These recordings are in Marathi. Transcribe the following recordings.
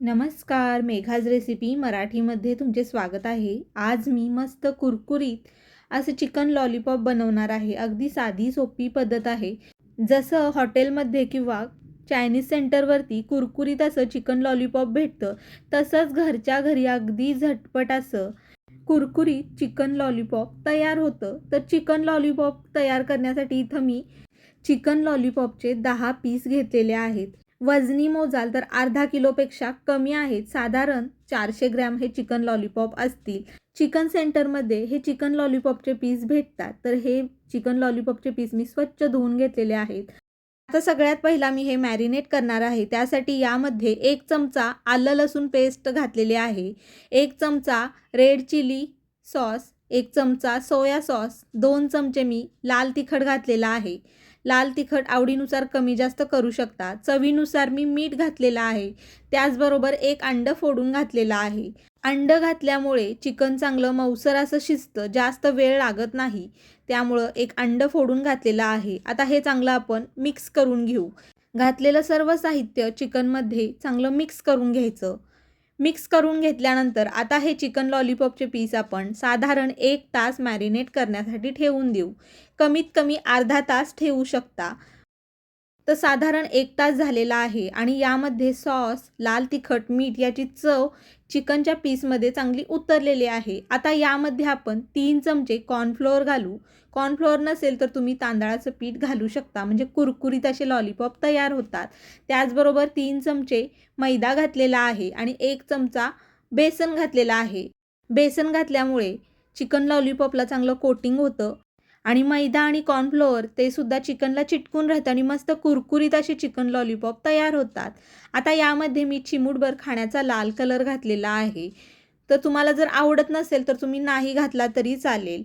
नमस्कार मेघाज रेसिपी मराठीमध्ये तुमचे स्वागत आहे. आज मी मस्त कुरकुरीत असं चिकन लॉलीपॉप बनवणार आहे. अगदी साधी सोपी पद्धत आहे. जसं हॉटेलमध्ये किंवा चायनीज सेंटरवरती कुरकुरीत असं चिकन लॉलीपॉप भेटतं तसंच घरच्या घरी अगदी झटपट असं कुरकुरीत चिकन लॉलीपॉप तयार होतं. तर चिकन लॉलीपॉप तयार करण्यासाठी इथं मी चिकन लॉलीपॉपचे दहा पीस घेतलेले आहेत. वजनी मोजाल तर अर्धा किलोपेक्षा कमी आहेत. साधारण चारशे ग्रॅम हे चिकन लॉलीपॉप असतील. चिकन सेंटरमध्ये हे चिकन लॉलीपॉपचे पीस भेटतात. तर हे चिकन लॉलीपॉपचे पीस मी स्वच्छ धुवून घेतलेले आहेत. आता सगळ्यात पहिला मी हे मॅरिनेट करणार आहे. त्यासाठी यामध्ये एक चमचा आलं लसूण पेस्ट घातलेली आहे. एक चमचा रेड चिली सॉस एक चमचा सोया सॉस दोन चमचे मी लाल तिखट घातलेला आहे. लाल तिखट आवडीनुसार कमी जास्त करू शकता. चवीनुसार मी मीठ घातलेलं आहे. त्याचबरोबर एक अंडं फोडून घातलेलं आहे. अंडं घातल्यामुळे चिकन चांगलं मऊसर असं शिजतं जास्त वेळ लागत नाही. त्यामुळं एक अंडं फोडून घातलेलं आहे. आता हे चांगलं आपण मिक्स करून घेऊ. घातलेलं सर्व साहित्य चिकनमध्ये चांगलं मिक्स करून घ्यायचं. मिक्स करून घेतल्यानंतर आता हे चिकन लॉलीपॉपचे पीस आपण साधारण एक तास मॅरिनेट करण्यासाठी ठेवून देऊ. कमीत कमी अर्धा तास ठेवू शकता. तर साधारण एक तास झालेला आहे आणि यामध्ये सॉस लाल तिखट मीठ याची चव चिकनच्या पीसमध्ये चांगली उतरलेली आहे. आता यामध्ये आपण तीन चमचे कॉर्नफ्लोअर घालू. कॉर्नफ्लोअर नसेल तर तुम्ही तांदळाचं पीठ घालू शकता. म्हणजे कुरकुरीत असे लॉलीपॉप तयार होतात. त्याचबरोबर तीन चमचे मैदा घातलेला आहे आणि एक चमचा बेसन घातलेला आहे. बेसन घातल्यामुळे चिकन लॉलीपॉपला चांगलं कोटिंग होतं. आणि मैदा आणि कॉर्नफ्लोअर ते सुद्धा चिकनला चिटकून राहतं आणि मस्त कुरकुरीत असे चिकन लॉलीपॉप तयार होतात. आता यामध्ये मी चिमूटभर खाण्याचा लाल कलर घातलेला आहे. तर तुम्हाला जर आवडत नसेल तर तुम्ही नाही घातला तरी चालेल.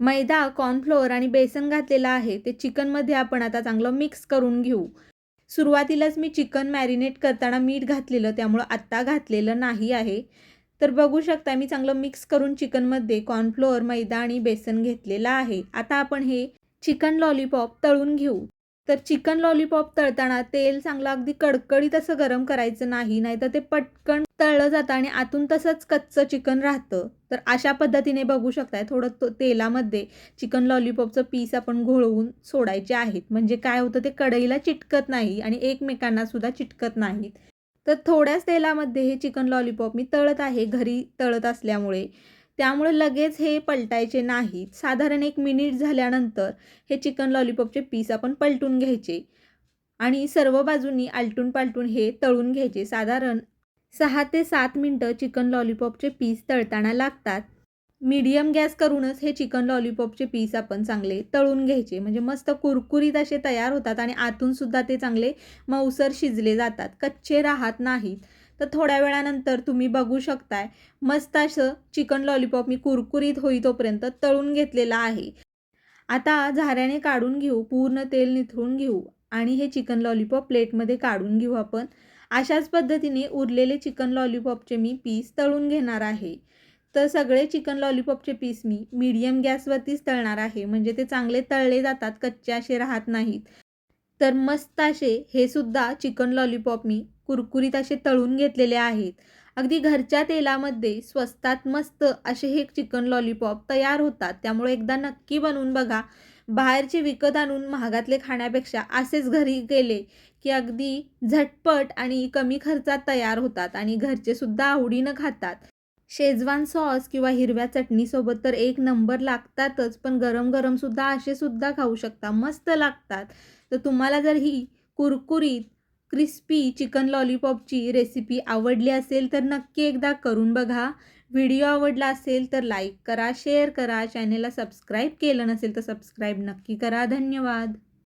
मैदा कॉर्नफ्लोअर आणि बेसन घातलेलं आहे. ते चिकनमध्ये आपण आता चांगलं मिक्स करून घेऊ. सुरुवातीलाच मी चिकन मॅरिनेट करताना मीठ घातलेलं त्यामुळं आत्ता घातलेलं नाही आहे. तर बघू शकता मी चांगलं मिक्स करून चिकनमध्ये कॉर्नफ्लोअर मैदा आणि बेसन घेतलेलं आहे. आता आपण हे चिकन लॉलीपॉप तळून घेऊ. तर चिकन लॉलीपॉप तळताना तेल चांगलं अगदी कडकडीत असं गरम करायचं नाही नाहीतर ते पटकन तळलं जातं आणि आतून तसंच कच्चं चिकन राहतं. तर अशा पद्धतीने बघू शकताय थोडं तेलामध्ये चिकन लॉलीपॉपचं पीस आपण घोळवून सोडायचे आहेत. म्हणजे काय होतं ते कढईला चिटकत नाही आणि एकमेकांना सुद्धा चिटकत नाहीत. तर थोड्याच तेलामध्ये हे चिकन लॉलीपॉप मी तळत आहे घरी तळत असल्यामुळे. त्यामुळे लगेच हे पलटायचे नाहीत साधारण एक मिनिट झाल्यानंतर हे चिकन लॉलीपॉपचे पीस आपण पलटून घ्यायचे आणि सर्व बाजूंनी आलटून पालटून हे तळून घ्यायचे. साधारण सहा ते सात मिनटं चिकन लॉलीपॉपचे पीस तळताना लागतात. मीडियम गॅस करूनच हे चिकन लॉलीपॉपचे पीस आपण चांगले तळून घ्यायचे. म्हणजे मस्त कुरकुरीत असे तयार होतात आणि आतूनसुद्धा ते चांगले मऊसर शिजले जातात. कच्चे राहत नाहीत. तर थोड्या वेळानंतर तुम्ही बघू शकताय मस्त असं चिकन लॉलीपॉप मी कुरकुरीत होईतोपर्यंत तळून घेतलेला आहे. आता झाऱ्याने काढून घेऊ पूर्ण तेल निथळून घेऊ आणि हे चिकन लॉलीपॉप प्लेटमध्ये काढून घेऊ आपण. अशाच पद्धतीने उरलेले चिकन लॉलीपॉपचे मी पीस तळून घेणार आहे. तर सगळे चिकन लॉलीपॉपचे पीस मी मीडियम गॅसवरतीच तळणार आहे. म्हणजे ते चांगले तळले जातात कच्चे असे राहत नाहीत. तर मस्त असे हे सुद्धा चिकन लॉलीपॉप मी कुरकुरीत असे तळून घेतलेले आहेत. अगदी घरच्या तेलामध्ये स्वस्तात मस्त असे हे चिकन लॉलीपॉप तयार होतात. त्यामुळे एकदा नक्की बनवून बघा. बाहेरचे विकत आणून महागातले खाण्यापेक्षा असेच घरी गेले की अगदी झटपट आणि कमी खर्चात तयार होतात आणि घरचे सुद्धा आवडीनं खातात. शेजवान सॉस किंवा हिरव्या चटणीसोबत तर एक नंबर लागतातच पण गरम गरम सुद्धा असे सुद्धा खाऊ शकता मस्त लागतात. तर तुम्हाला जर ही कुरकुरीत क्रिस्पी चिकन लॉलीपॉपची रेसिपी आवडली असेल तर नक्की एकदा करून बघा. व्हिडिओ आवडला असेल तर लाईक करा शेअर करा. चॅनेलला सबस्क्राईब केलं नसेल तर सबस्क्राईब नक्की करा. धन्यवाद.